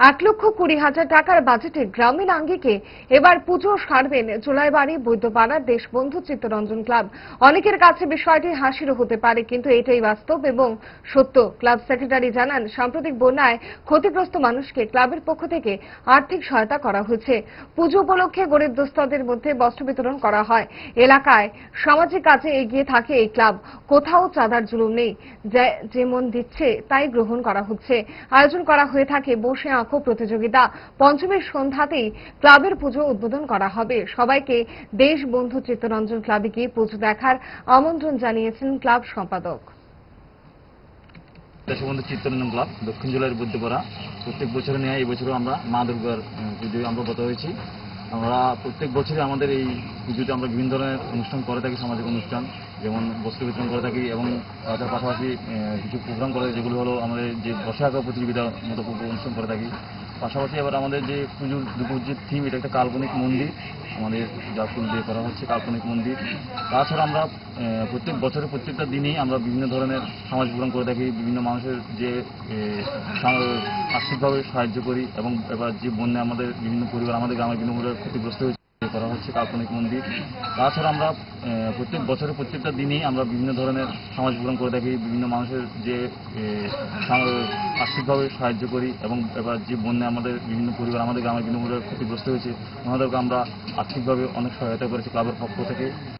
এক লক্ষ কুড়ি হাজার টাকার বাজেটে গ্রামীণ আঙ্গিকে এবার পুজো সারবেন জোলাইবাড়ি বৈদ্যপাড়ার দেশবন্ধু, চিত্তরঞ্জন ক্লাব। অনেকের কাছে বিষয়টি হাসিরও হতে পারে, কিন্তু এটাই বাস্তব এবং সত্য। ক্লাব সেক্রেটারি জানান, সাম্প্রতিক বন্যায় ক্ষতিগ্রস্ত মানুষকে ক্লাবের পক্ষ থেকে আর্থিক সহায়তা করা হয়েছে। পুজো উপলক্ষে গরিব দুস্থদের মধ্যে বস্ত্র বিতরণ করা হয়। এলাকায় সামাজিক কাজে এগিয়ে থাকে এই ক্লাব। কোথাও চাঁদার জুলুম নেই। যেমন দিচ্ছে, তাই গ্রহণ করা হচ্ছে। আয়োজন করা হয়ে থাকে বসে প্রতিযোগিতা পঞ্চমের সন্ধ্যাতেই ক্লাবের পুজো উদ্বোধন করা হবে। সবাইকে দেশ বন্ধু চিত্তরঞ্জন ক্লাবে গিয়ে পুজো দেখার আমন্ত্রণ জানিয়েছেন ক্লাব সম্পাদক। দেশবন্ধু চিত্তরঞ্জন ক্লাব, দক্ষিণ জেলার বুদ্ধপাড়া প্রত্যেক বছর নেওয়া এই বছরও আমরা মা দুর্গার পুজো আমরা গত হয়েছি। আমরা প্রত্যেক বছরই আমাদের এই পুজোতে আমরা বিভিন্ন ধরনের অনুষ্ঠান করে থাকি, সামাজিক অনুষ্ঠান, যেমন বস্ত্র বিতরণ করে থাকি এবং তার পাশাপাশি কিছু প্রোগ্রাম করে, যেগুলো হলো আমাদের যে বসে আঁকা প্রতিযোগিতার মতো অনুষ্ঠান করে থাকি। পাশাপাশি আবার আমাদের যে পুজোর দুপুর যে থিম এটা একটা কাল্পনিক মন্দির। আমাদের যা ফুল দিয়ে করা হচ্ছে কাল্পনিক মন্দির। তাছাড়া আমরা প্রত্যেক বছরের প্রত্যেকটা দিনেই আমরা বিভিন্ন ধরনের সমাজ প্রোগ্রাম করে থাকি, বিভিন্ন মানুষের যে আর্থিকভাবে সাহায্য করি এবং এবার যে বন্যা আমাদের বিভিন্ন পরিবার, আমাদের গ্রামের বিভিন্ন পরিবার ক্ষতিগ্রস্ত হয়েছে। করা হচ্ছে কাল্পনিক মন্দির। তাছাড়া আমরা প্রত্যেক বছরের প্রত্যেকটা দিনই আমরা বিভিন্ন ধরনের সমাজ পূরণ করে থাকি, বিভিন্ন মানুষের যে আর্থিকভাবে সাহায্য করি এবং এবার যে বন্যা আমাদের, বিভিন্ন পরিবার আমাদের গ্রামের বিভিন্ন পরিবার ক্ষতিগ্রস্ত হয়েছে, ওনাদেরকে আমরা আর্থিকভাবে অনেক সহায়তা করেছি, ক্লাবের পক্ষ থেকে।